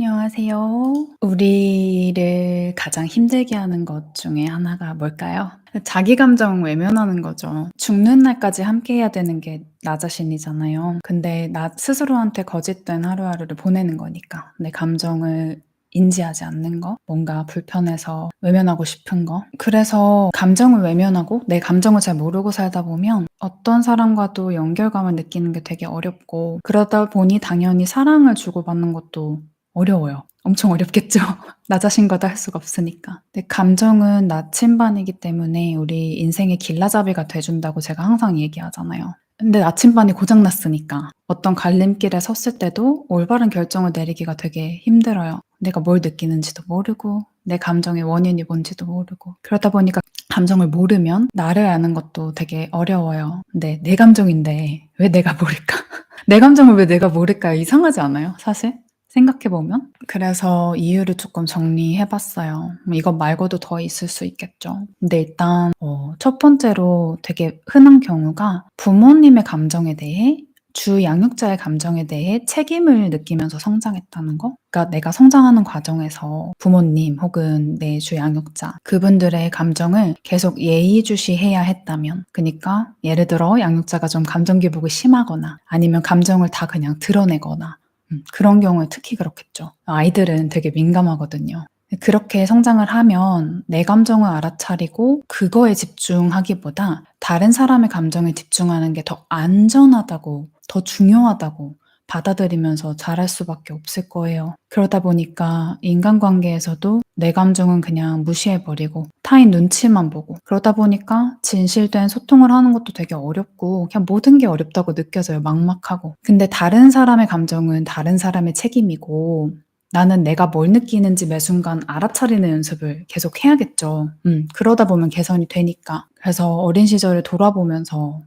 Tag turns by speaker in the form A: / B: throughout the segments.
A: 안녕하세요. 우리를 가장 힘들게 하는 것 중에 하나가 뭘까요? 자기 감정 외면하는 거죠. 죽는 날까지 함께 해야 되는 게 나 자신이잖아요. 근데 나 스스로한테 거짓된 하루하루를 보내는 거니까. 내 감정을 인지하지 않는 거, 뭔가 불편해서 외면하고 싶은 거. 그래서 감정을 외면하고 내 감정을 잘 모르고 살다 보면 어떤 사람과도 연결감을 느끼는 게 되게 어렵고 그러다 보니 당연히 사랑을 주고받는 것도 어려워요. 엄청 어렵겠죠. 나 자신과도 할 수가 없으니까. 근데 감정은 나침반이기 때문에 우리 인생의 길라잡이가 돼준다고 제가 항상 얘기하잖아요. 근데 나침반이 고장났으니까 어떤 갈림길에 섰을 때도 올바른 결정을 내리기가 되게 힘들어요. 내가 뭘 느끼는지도 모르고 내 감정의 원인이 뭔지도 모르고 그러다 보니까 감정을 모르면 나를 아는 것도 되게 어려워요. 근데 내 감정인데 왜 내가 모를까? 내 감정을 왜 내가 모를까? 이상하지 않아요? 사실? 생각해보면. 그래서 이유를 조금 정리해봤어요. 뭐 이것 말고도 더 있을 수 있겠죠. 근데 일단 어, 첫 번째로 되게 흔한 경우가 부모님의 감정에 대해 주 양육자의 감정에 대해 책임을 느끼면서 성장했다는 거. 그러니까 내가 성장하는 과정에서 부모님 혹은 내 주 양육자 그분들의 감정을 계속 예의주시해야 했다면 그러니까 예를 들어 양육자가 좀 감정 기복이 심하거나 아니면 감정을 다 그냥 드러내거나 음, 그런 경우에 특히 그렇겠죠. 아이들은 되게 민감하거든요. 그렇게 성장을 하면 내 감정을 알아차리고 그거에 집중하기보다 다른 사람의 감정에 집중하는 게 더 안전하다고, 더 중요하다고 받아들이면서 잘할 수밖에 없을 거예요. 그러다 보니까 인간관계에서도 내 감정은 그냥 무시해버리고 타인 눈치만 보고 그러다 보니까 진실된 소통을 하는 것도 되게 어렵고 그냥 모든 게 어렵다고 느껴져요. 막막하고. 근데 다른 사람의 감정은 다른 사람의 책임이고 나는 내가 뭘 느끼는지 매 순간 알아차리는 연습을 계속 해야겠죠. 음, 그러다 보면 개선이 되니까. 그래서 어린 시절을 돌아보면서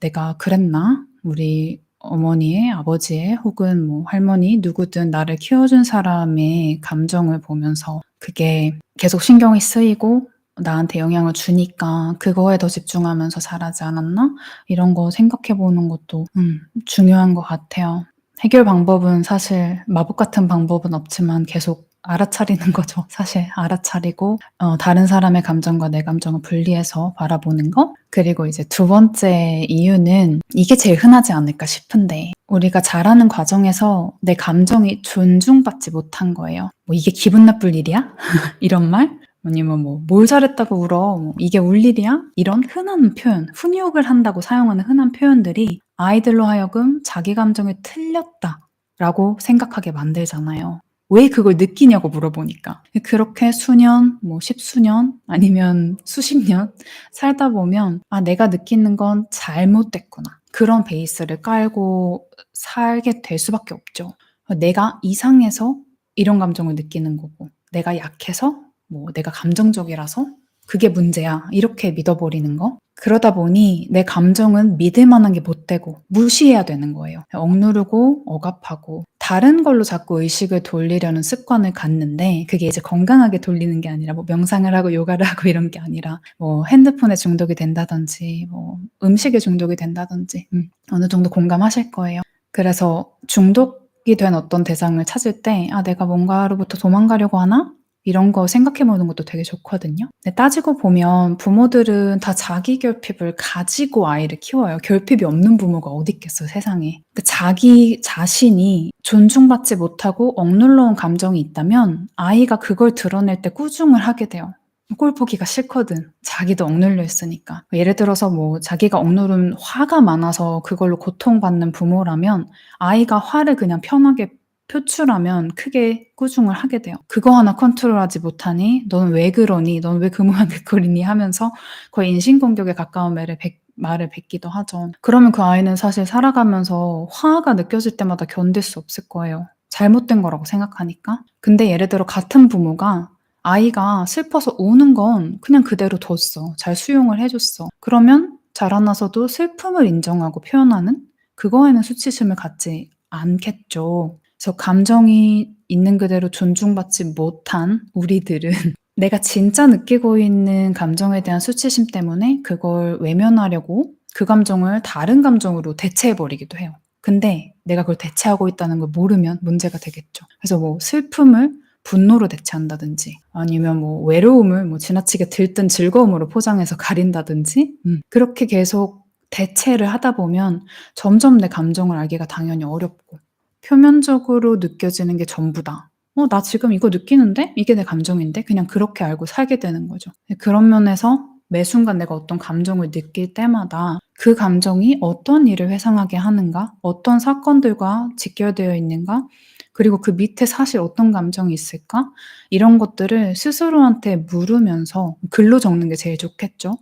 A: 내가 그랬나? 우리 어머니의, 아버지의 혹은 뭐 할머니 누구든 나를 키워준 사람의 감정을 보면서 그게 계속 신경이 쓰이고 나한테 영향을 주니까 그거에 더 집중하면서 자라지 않았나? 이런 거 생각해 보는 것도 음, 중요한 것 같아요. 해결 방법은 사실 마법 같은 방법은 없지만 계속 알아차리는 거죠. 사실 알아차리고 어, 다른 사람의 감정과 내 감정을 분리해서 바라보는 거. 그리고 이제 두 번째 이유는 이게 제일 흔하지 않을까 싶은데 우리가 자라는 과정에서 내 감정이 존중받지 못한 거예요. 뭐 이게 기분 나쁠 일이야? 이런 말? 아니면 뭐 뭘 잘했다고 울어? 뭐 이게 울 일이야? 이런 흔한 표현, 훈육을 한다고 사용하는 흔한 표현들이 아이들로 하여금 자기 감정이 틀렸다 라고 생각하게 만들잖아요. 왜 그걸 느끼냐고 물어보니까. 그렇게 수년, 뭐 십수년, 아니면 수십 년 살다 보면, 아, 내가 느끼는 건 잘못됐구나. 그런 베이스를 깔고 살게 될 수밖에 없죠. 내가 이상해서 이런 감정을 느끼는 거고, 내가 약해서, 뭐, 내가 감정적이라서 그게 문제야. 이렇게 믿어버리는 거. 그러다 보니 내 감정은 믿을 만한 게 못 되고 무시해야 되는 거예요. 억누르고 억압하고 다른 걸로 자꾸 의식을 돌리려는 습관을 갖는데 그게 이제 건강하게 돌리는 게 아니라 뭐 명상을 하고 요가를 하고 이런 게 아니라 뭐 핸드폰에 중독이 된다든지 뭐 음식에 중독이 된다든지 음, 어느 정도 공감하실 거예요. 그래서 중독이 된 어떤 대상을 찾을 때 아 내가 뭔가로부터 도망가려고 하나? 이런 거 생각해 보는 것도 되게 좋거든요. 근데 따지고 보면 부모들은 다 자기 결핍을 가지고 아이를 키워요. 결핍이 없는 부모가 어디 있겠어요, 세상에. 그 자기 자신이 존중받지 못하고 억눌러온 감정이 있다면 아이가 그걸 드러낼 때 꾸중을 하게 돼요. 꼴 보기가 싫거든. 자기도 억눌려 있으니까. 예를 들어서 뭐 자기가 억누른 화가 많아서 그걸로 고통받는 부모라면 아이가 화를 그냥 편하게 표출하면 크게 꾸중을 하게 돼요. 그거 하나 컨트롤하지 못하니 넌왜 그러니? 넌왜그 모양 그 꼴이니? 하면서 거의 인신공격에 가까운 말을 뱉, 말을 뱉기도 하죠. 그러면 그 아이는 사실 살아가면서 화가 느껴질 때마다 견딜 수 없을 거예요. 잘못된 거라고 생각하니까. 근데 예를 들어 같은 부모가 아이가 슬퍼서 우는 건 그냥 그대로 뒀어. 잘 수용을 해줬어. 그러면 자라나서도 슬픔을 인정하고 표현하는 그거에는 수치심을 갖지 않겠죠. 그래서 감정이 있는 그대로 존중받지 못한 우리들은 내가 진짜 느끼고 있는 감정에 대한 수치심 때문에 그걸 외면하려고 그 감정을 다른 감정으로 대체해 버리기도 해요. 근데 내가 그걸 대체하고 있다는 걸 모르면 문제가 되겠죠. 그래서 뭐 슬픔을 분노로 대체한다든지 아니면 뭐 외로움을 뭐 지나치게 들뜬 즐거움으로 포장해서 가린다든지 음, 그렇게 계속 대체를 하다 보면 점점 내 감정을 알기가 당연히 어렵고 표면적으로 느껴지는 게 전부다. 어, 나 지금 이거 느끼는데? 이게 내 감정인데? 그냥 그렇게 알고 살게 되는 거죠. 그런 면에서 매 순간 내가 어떤 감정을 느낄 때마다 그 감정이 어떤 일을 회상하게 하는가? 어떤 사건들과 직결되어 있는가? 그리고 그 밑에 사실 어떤 감정이 있을까? 이런 것들을 스스로한테 물으면서 글로 적는 게 제일 좋겠죠.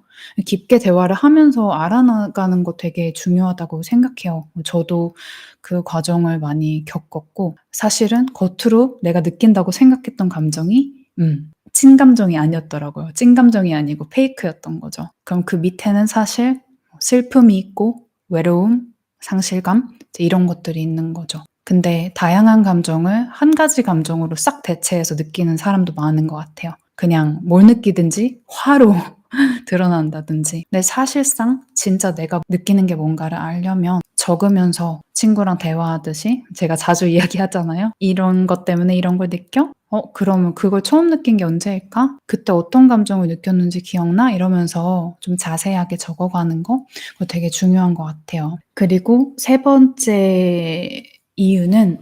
A: 깊게 대화를 하면서 알아나가는 거 되게 중요하다고 생각해요. 저도 그 과정을 많이 겪었고 사실은 겉으로 내가 느낀다고 생각했던 감정이 음, 찐 감정이 아니었더라고요. 찐 감정이 아니고 페이크였던 거죠. 그럼 그 밑에는 사실 슬픔이 있고 외로움, 상실감 이런 것들이 있는 거죠. 근데 다양한 감정을 한 가지 감정으로 싹 대체해서 느끼는 사람도 많은 것 같아요. 그냥 뭘 느끼든지 화로 드러난다든지. 근데 사실상 진짜 내가 느끼는 게 뭔가를 알려면 적으면서 친구랑 대화하듯이 제가 자주 이야기하잖아요. 이런 것 때문에 이런 걸 느껴? 어, 그러면 그걸 처음 느낀 게 언제일까? 그때 어떤 감정을 느꼈는지 기억나? 이러면서 좀 자세하게 적어가는 거, 그거 되게 중요한 것 같아요. 그리고 세 번째 이유는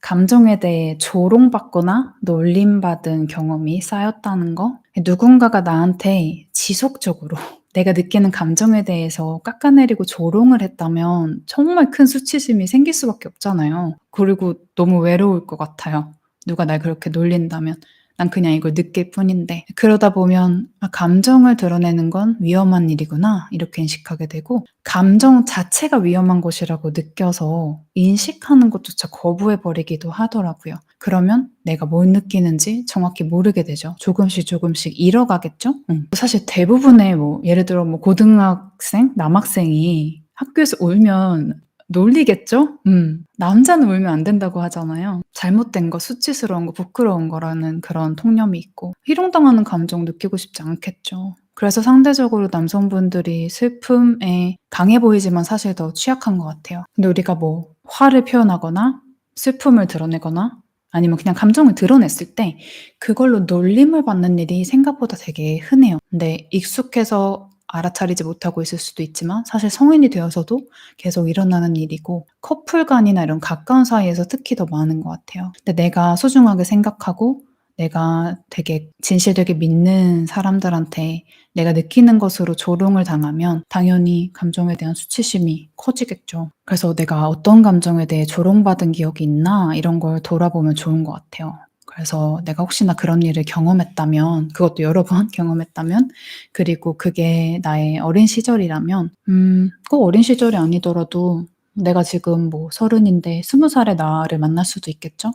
A: 감정에 대해 조롱받거나 놀림받은 경험이 쌓였다는 거. 누군가가 나한테 지속적으로 내가 느끼는 감정에 대해서 깎아내리고 조롱을 했다면 정말 큰 수치심이 생길 수밖에 없잖아요. 그리고 너무 외로울 것 같아요. 누가 날 그렇게 놀린다면. 난 그냥 이걸 느낄 뿐인데 그러다 보면 아, 감정을 드러내는 건 위험한 일이구나 이렇게 인식하게 되고 감정 자체가 위험한 것이라고 느껴서 인식하는 것조차 거부해 버리기도 하더라고요. 그러면 내가 뭘 느끼는지 정확히 모르게 되죠. 조금씩 조금씩 잃어가겠죠? 응. 사실 대부분의 뭐 예를 들어 뭐 고등학생, 남학생이 학교에서 울면 놀리겠죠? 음. 남자는 울면 안 된다고 하잖아요. 잘못된 거, 수치스러운 거, 부끄러운 거라는 그런 통념이 있고 희롱당하는 감정 느끼고 싶지 않겠죠. 그래서 상대적으로 남성분들이 슬픔에 강해 보이지만 사실 더 취약한 것 같아요. 근데 우리가 뭐 화를 표현하거나 슬픔을 드러내거나 아니면 그냥 감정을 드러냈을 때 그걸로 놀림을 받는 일이 생각보다 되게 흔해요. 근데 익숙해서 알아차리지 못하고 있을 수도 있지만 사실 성인이 되어서도 계속 일어나는 일이고 커플 간이나 이런 가까운 사이에서 특히 더 많은 것 같아요. 근데 내가 소중하게 생각하고 내가 되게 진실되게 믿는 사람들한테 내가 느끼는 것으로 조롱을 당하면 당연히 감정에 대한 수치심이 커지겠죠. 그래서 내가 어떤 감정에 대해 조롱받은 기억이 있나 이런 걸 돌아보면 좋은 것 같아요. 그래서 내가 혹시나 그런 일을 경험했다면 그것도 여러 번 경험했다면 그리고 그게 나의 어린 시절이라면 음, 꼭 어린 시절이 아니더라도 내가 지금 뭐 서른인데 스무 살의 나를 만날 수도 있겠죠.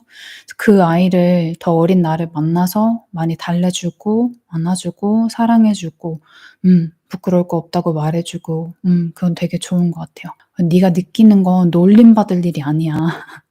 A: 그 아이를 더 어린 나를 만나서 많이 달래주고 안아주고 사랑해주고 음 부끄러울 거 없다고 말해주고 음 그건 되게 좋은 것 같아요. 네가 느끼는 건 놀림받을 일이 아니야.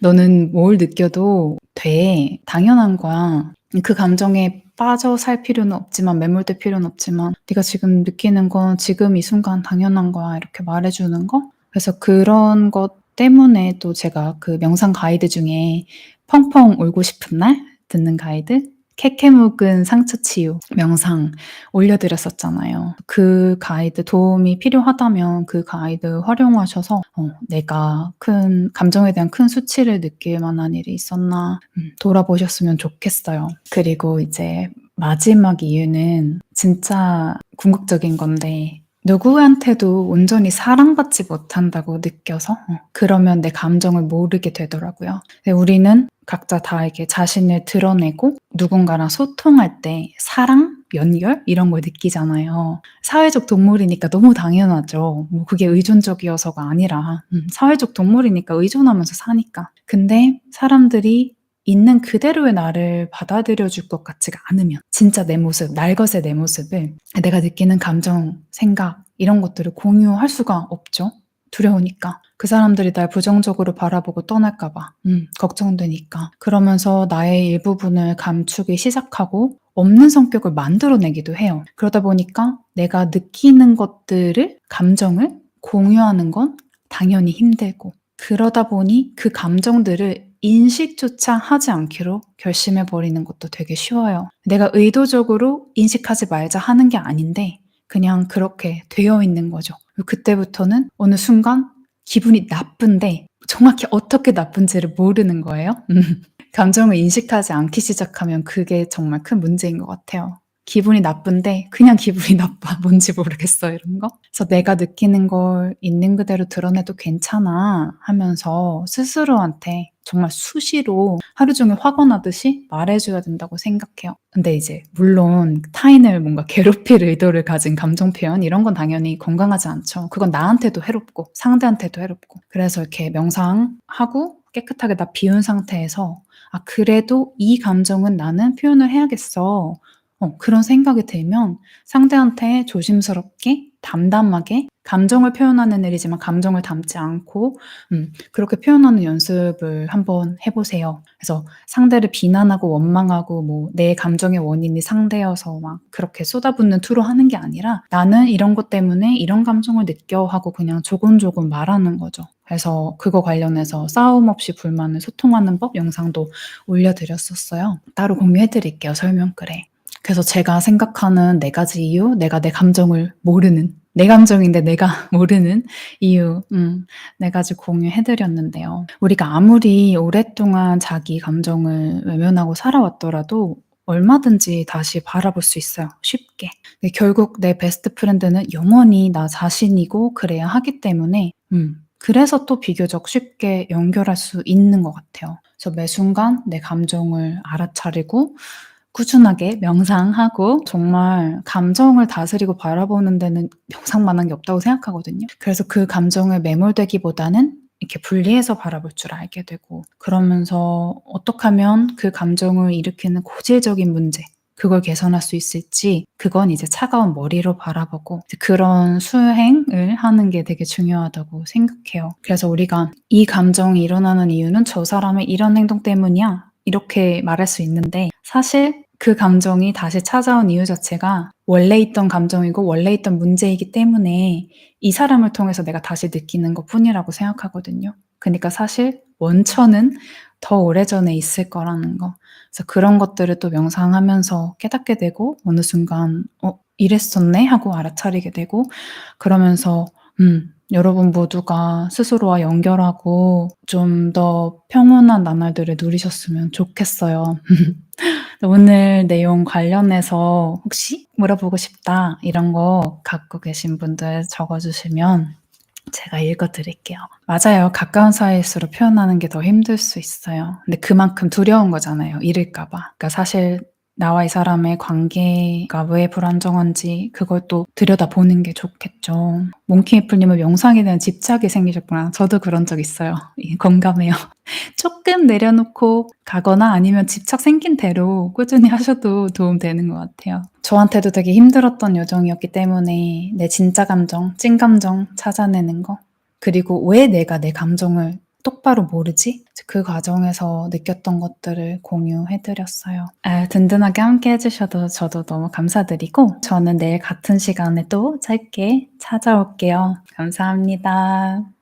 A: 너는 뭘 느껴도 돼. 당연한 거야. 그 감정에 빠져 살 필요는 없지만 매몰될 필요는 없지만 네가 지금 느끼는 건 지금 이 순간 당연한 거야. 이렇게 말해 주는 거. 그래서 그런 것 때문에 또 제가 그 명상 가이드 중에 펑펑 울고 싶은 날 듣는 가이드 캐캐 묵은 상처 치유 명상 올려드렸었잖아요. 그 가이드 도움이 필요하다면 그 가이드 활용하셔서 어, 내가 큰 감정에 대한 큰 수치를 느낄 만한 일이 있었나 음, 돌아보셨으면 좋겠어요. 그리고 이제 마지막 이유는 진짜 궁극적인 건데 누구한테도 온전히 사랑받지 못한다고 느껴서 어, 그러면 내 감정을 모르게 되더라고요. 우리는 각자 다 이렇게 자신을 드러내고 누군가랑 소통할 때 사랑, 연결 이런 걸 느끼잖아요. 사회적 동물이니까 너무 당연하죠. 뭐 그게 의존적이어서가 아니라 음, 사회적 동물이니까 의존하면서 사니까. 근데 사람들이 있는 그대로의 나를 받아들여 줄 것 같지가 않으면 진짜 내 모습, 날것의 내 모습을 내가 느끼는 감정, 생각 이런 것들을 공유할 수가 없죠. 두려우니까. 그 사람들이 날 부정적으로 바라보고 떠날까 봐. 음, 걱정되니까. 그러면서 나의 일부분을 감추기 시작하고 없는 성격을 만들어내기도 해요. 그러다 보니까 내가 느끼는 것들을, 감정을 공유하는 건 당연히 힘들고 그러다 보니 그 감정들을 인식조차 하지 않기로 결심해 버리는 것도 되게 쉬워요. 내가 의도적으로 인식하지 말자 하는 게 아닌데 그냥 그렇게 되어 있는 거죠. 그때부터는 어느 순간 기분이 나쁜데 정확히 어떻게 나쁜지를 모르는 거예요. 감정을 인식하지 않기 시작하면 그게 정말 큰 문제인 것 같아요. 기분이 나쁜데 그냥 기분이 나빠. 뭔지 모르겠어 이런 거. 그래서 내가 느끼는 걸 있는 그대로 드러내도 괜찮아 하면서 스스로한테 정말 수시로 하루 종일 화가 나듯이 말해줘야 된다고 생각해요. 근데 이제 물론 타인을 뭔가 괴롭힐 의도를 가진 감정 표현 이런 건 당연히 건강하지 않죠. 그건 나한테도 해롭고 상대한테도 해롭고. 그래서 이렇게 명상하고 깨끗하게 다 비운 상태에서 아 그래도 이 감정은 나는 표현을 해야겠어. 어 그런 생각이 들면 상대한테 조심스럽게 담담하게 감정을 표현하는 일이지만 감정을 담지 않고 음 그렇게 표현하는 연습을 한번 해 보세요. 그래서 상대를 비난하고 원망하고 뭐 내 감정의 원인이 상대여서 막 그렇게 쏟아붓는 투로 하는 게 아니라 "나는 이런 것 때문에 이런 감정을 느껴." 하고 그냥 조곤조곤 말하는 거죠. 그래서 그거 관련해서 싸움 없이 불만을 소통하는 법 영상도 올려 드렸었어요. 따로 공유해 드릴게요, 설명글에. 그래서 제가 생각하는 네 가지 이유, 내가 내 감정을 모르는 내 감정인데 내가 모르는 이유 음, 네 가지 공유해 드렸는데요. 우리가 아무리 오랫동안 자기 감정을 외면하고 살아왔더라도 얼마든지 다시 바라볼 수 있어요, 쉽게. 결국 내 베스트 프렌드는 영원히 나 자신이고 그래야 하기 때문에 음, 그래서 또 비교적 쉽게 연결할 수 있는 것 같아요. 그래서 매 순간 내 감정을 알아차리고 꾸준하게 명상하고 정말 감정을 다스리고 바라보는 데는 명상만한 게 없다고 생각하거든요. 그래서 그 감정에 매몰되기보다는 이렇게 분리해서 바라볼 줄 알게 되고 그러면서 어떻게 하면 그 감정을 일으키는 고질적인 문제 그걸 개선할 수 있을지 그건 이제 차가운 머리로 바라보고 그런 수행을 하는 게 되게 중요하다고 생각해요. 그래서 우리가 이 감정이 일어나는 이유는 저 사람의 이런 행동 때문이야. 이렇게 말할 수 있는데 사실 그 감정이 다시 찾아온 이유 자체가 원래 있던 감정이고 원래 있던 문제이기 때문에 이 사람을 통해서 내가 다시 느끼는 것 뿐이라고 생각하거든요. 그러니까 사실 원천은 더 오래전에 있을 거라는 거. 그래서 그런 것들을 또 명상하면서 깨닫게 되고 어느 순간 어 이랬었네 하고 알아차리게 되고 그러면서 음 여러분 모두가 스스로와 연결하고 좀 더 평온한 나날들을 누리셨으면 좋겠어요. 오늘 내용 관련해서 혹시 물어보고 싶다 이런 거 갖고 계신 분들 적어 주시면 제가 읽어 드릴게요. 맞아요. 가까운 사이일수록 표현하는 게 더 힘들 수 있어요. 근데 그만큼 두려운 거잖아요, 잃을까 봐. 그러니까 사실 나와 이 사람의 관계가 왜 불안정한지 그걸 또 들여다보는 게 좋겠죠. 몽키애플님은 명상에 대한 집착이 생기셨구나. 저도 그런 적 있어요. 공감해요. 조금 내려놓고 가거나 아니면 집착 생긴 대로 꾸준히 하셔도 도움되는 것 같아요. 저한테도 되게 힘들었던 여정이었기 때문에 내 진짜 감정, 찐 감정 찾아내는 거 그리고 왜 내가 내 감정을 똑바로 모르지? 그 과정에서 느꼈던 것들을 공유해 드렸어요. 아, 든든하게 함께 해주셔도 저도 너무 감사드리고 저는 내일 같은 시간에 또 짧게 찾아올게요. 감사합니다.